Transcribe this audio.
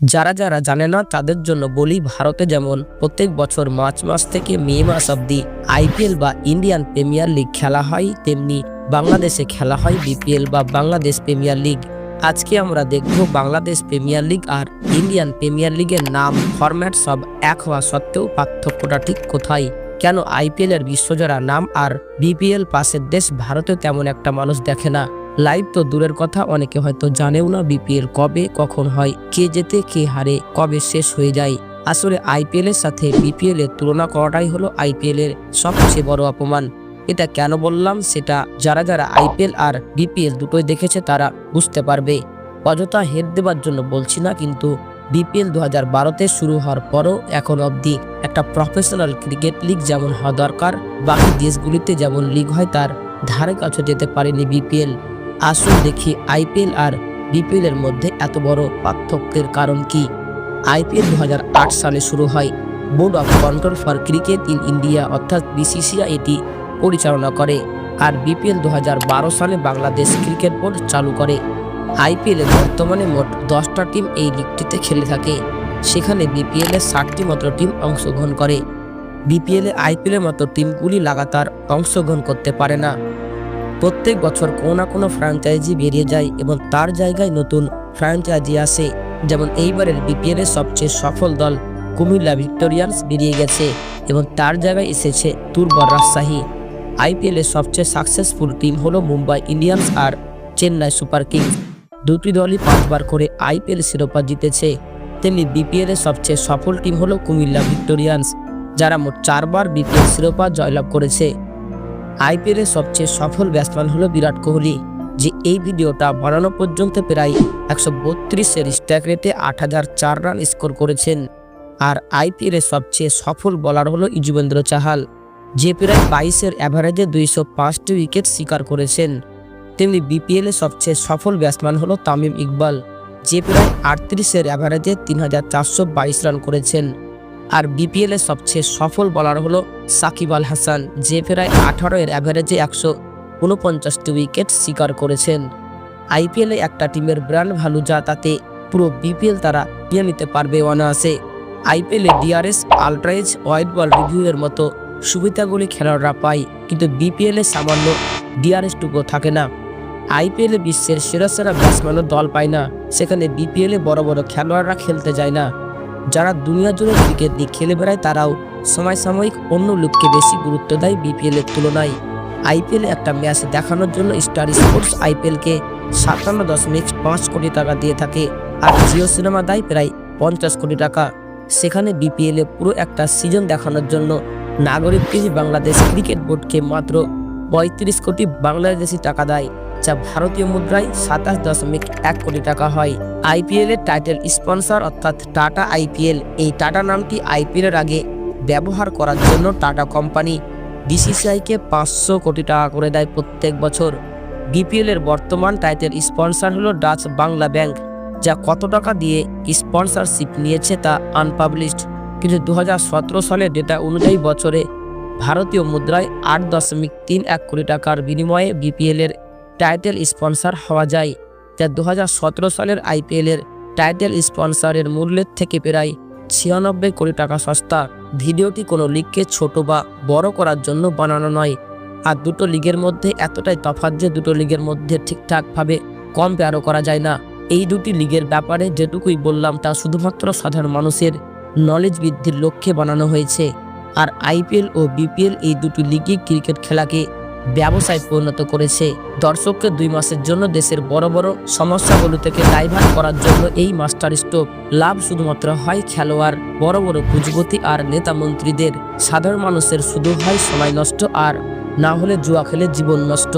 যারা যারা জানে না, তাদের জন্য বলি ভারতে যেমন প্রত্যেক বছর মার্চ মাস থেকে মে মাস অব্দি আইপিএল বা ইন্ডিয়ান প্রিমিয়ার লিগ খেলা হয়, তেমনি বাংলাদেশে খেলা হয় বিপিএল বা বাংলাদেশ প্রিমিয়ার লিগ। আজকে আমরা দেখব বাংলাদেশ প্রিমিয়ার লিগ আর ইন্ডিয়ান প্রিমিয়ার লিগের নাম, ফরম্যাট সব এক হওয়া সত্ত্বেও পার্থক্যটা ঠিক কোথায়? কেন আইপিএল এর বিশ্বজোড়া নাম আর বিপিএল পাশের দেশ ভারতে তেমন একটা মানুষ দেখে না? লাইভ তো দূরের কথা, অনেকে হয়তো জানেও না বিপিএল কবে, কখন হয়, কে জেতে, কে হারে, কবে শেষ হয়ে যায়। আসলে আইপিএল এর সাথে বিপিএল এর তুলনা করাটাই হলো আইপিএল এর সবচেয়ে বড় অপমান। এটা কেন বললাম সেটা যারা যারা আইপিএল আর বিপিএল দুটোই দেখেছে তারা বুঝতে পারবে। অযথা হেড দেবার জন্য বলছি না, কিন্তু বিপিএল দু হাজার বারোতে শুরু হওয়ার পরও এখন অবধি একটা প্রফেশনাল ক্রিকেট লিগ যেমন হওয়া দরকার, বাকি দেশগুলিতে যেমন লিগ হয় তার ধারে কাছে যেতে পারেনি বিপিএল। আসুন দেখি আইপিএল আর বিপিএল এর মধ্যে এত বড় পার্থক্যের কারণ কি? আইপিএল দু হাজার আট সালে শুরু হয়। Board of control for cricket in India অর্থাৎ বিসিসিআই এটি পরিচালনা করে আর বিপিএল দু হাজার বারো সালে বাংলাদেশ ক্রিকেট বোর্ড চালু করে। আইপিএল বর্তমানে মোট দশটা টিম এই লিগটিতে খেলে থাকে। সেখানে বিপিএল এর ষাটটি মাত্র টিম অংশগ্রহণ করে। বিপিএলে আইপিএলের মতো টিমগুলি লাগাতার অংশগ্রহণ করতে পারে না। প্রত্যেক বছর কোনো না কোনো ফ্র্যাঞ্চাইজি বেরিয়ে যায় এবং তার জায়গায় নতুন ফ্র্যাঞ্চাইজি আসে। যেমন এইবারের বিপিএল এর সবচেয়ে সফল দল কুমিল্লা ভিক্টোরিয়ান্স বেরিয়ে গেছে এবং তার জায়গায় এসেছে দুর্বল রাজশাহী। আইপিএল সবচেয়ে সাকসেসফুল টিম হলো মুম্বাই ইন্ডিয়ান্স আর চেন্নাই সুপার কিংস। দুটি দলই পাঁচবার করে আইপিএল শিরোপা জিতেছে। তেমনি বিপিএল এর সবচেয়ে সফল টিম হলো কুমিল্লা ভিক্টোরিয়ান্স যারা মোট চারবার বিপিএল শিরোপা জয়লাভ করেছে। আইপিএল এর সবচেয়ে সফল ব্যাটসম্যান হলো বিরাট কোহলি, যে এই ভিডিওটা বানানো পর্যন্ত প্রায় একশো বত্রিশের স্ট্যাক রেটে আট হাজার চার রান স্কোর করেছেন। আর আইপিএল এর সবচেয়ে সফল বোলার হলো ইজুবেন্দ্র চাহাল, যে প্রায় বাইশের অ্যাভারেজে দুইশো পাঁচটি উইকেট শিকার করেছেন। তেমনি বিপিএল সবচেয়ে সফল ব্যাটসম্যান হলো তামিম ইকবাল, যে প্রায় আটত্রিশের অ্যাভারেজে তিন হাজার চারশো বাইশ রান করেছেন। আর বিপিএল সবচেয়ে সফল বলার হলো সাকিব আল হাসান, যে প্রায় আঠারো এর অ্যাভারেজে একশো উনপঞ্চাশটি উইকেট শিকার করেছেন। আইপিএল একটা টিমের ব্র্যান্ড ভ্যালু যা তাতে পুরো বিপিএল তারা নিয়ে নিতে পারবে অনায়াসে। IPL DRS ultraedge wide ball review এর মতো সুবিধাগুলি খেলোয়াড়রা পায়, কিন্তু বিপিএল সামান্য ডিআরএসটুকু থাকে না। আইপিএল বিশ্বের সেরা সেরা ব্যাটসম্যানও দল পায় না, সেখানে বিপিএল বড় বড় খেলোয়াড়রা খেলতে যায় না। যারা দুনিয়া জুড়ে ক্রিকেট নিয়ে খেলে বেড়ায়, তারাও সময় সাময়িক অন্য লোককে বেশি গুরুত্ব দেয় বিপিএল এর তুলনায়। আইপিএল একটা ম্যাচ দেখানোর জন্য স্টার স্পোর্টস আইপিএলকে সাতান্ন দশমিক পাঁচ কোটি টাকা দিয়ে থাকে আর জিও সিনেমা দেয় প্রায় পঞ্চাশ কোটি টাকা। সেখানে বিপিএল পুরো একটা সিজন দেখানোর জন্য নাগরিক টিভি বাংলাদেশ ক্রিকেট বোর্ডকে মাত্র পঁয়ত্রিশ কোটি বাংলাদেশি টাকা দেয়, যা ভারতীয় মুদ্রায় সাতাশ দশমিক এক কোটি টাকা হয়। আইপিএল এর টাইটেল স্পন্সর অর্থাৎ টাটা আইপিএল। এই টাটা নামটি আইপিএল এর আগে ব্যবহার করার জন্য টাটা কোম্পানি বিসিসিআইকে পাঁচশো কোটি টাকা করে দেয় প্রত্যেক বছর। বিপিএল এর বর্তমান টাইটেল স্পন্সর হলো ডাচ বাংলা ব্যাংক, যা কত টাকা দিয়ে স্পন্সরশিপ নিয়েছে তা আনপাবলিশড। কিন্তু দু হাজার সতেরো সালের ডেটা অনুযায়ী বছরে ভারতীয় মুদ্রায় আট দশমিক তিন এক কোটি টাকার বিনিময়ে বিপিএল এর টাইটেল স্পন্সর হওয়া যায়। যা দু সালের আইপিএল এর টাইটেল স্পন্সরের মূল্যের থেকে প্রায় ছিয়ানব্বই কোটি টাকা সস্তা। ভিডিওটি কোনো লিগকে ছোট বা বড় করার জন্য বানানো নয়, আর দুটো লিগের মধ্যে এতটাই তফাৎ যে দুটো লিগের মধ্যে ঠিকঠাকভাবে কম্পেয়ারও করা যায় না। এই দুটি লিগের ব্যাপারে যেটুকুই বললাম, তা শুধুমাত্র সাধারণ মানুষের নলেজ বৃদ্ধির লক্ষ্যে বানানো হয়েছে। আর আইপিএল ও বিপিএল এই দুটি লিগই ক্রিকেট খেলাকে ব্যবসায় পরিণত করেছে। দর্শককে দুই মাসের জন্য দেশের বড় বড় সমস্যাগুলো থেকে ডাইভার্ট করার জন্য এই মাস্টার স্ট্রোক লাভ শুধুমাত্র হয় খেলোয়াড়, বড় বড় পুঁজিপতি আর নেতা মন্ত্রীদের। সাধারণ মানুষের শুধু হয় সময় নষ্ট আর না হলে জুয়া খেলে জীবন নষ্ট।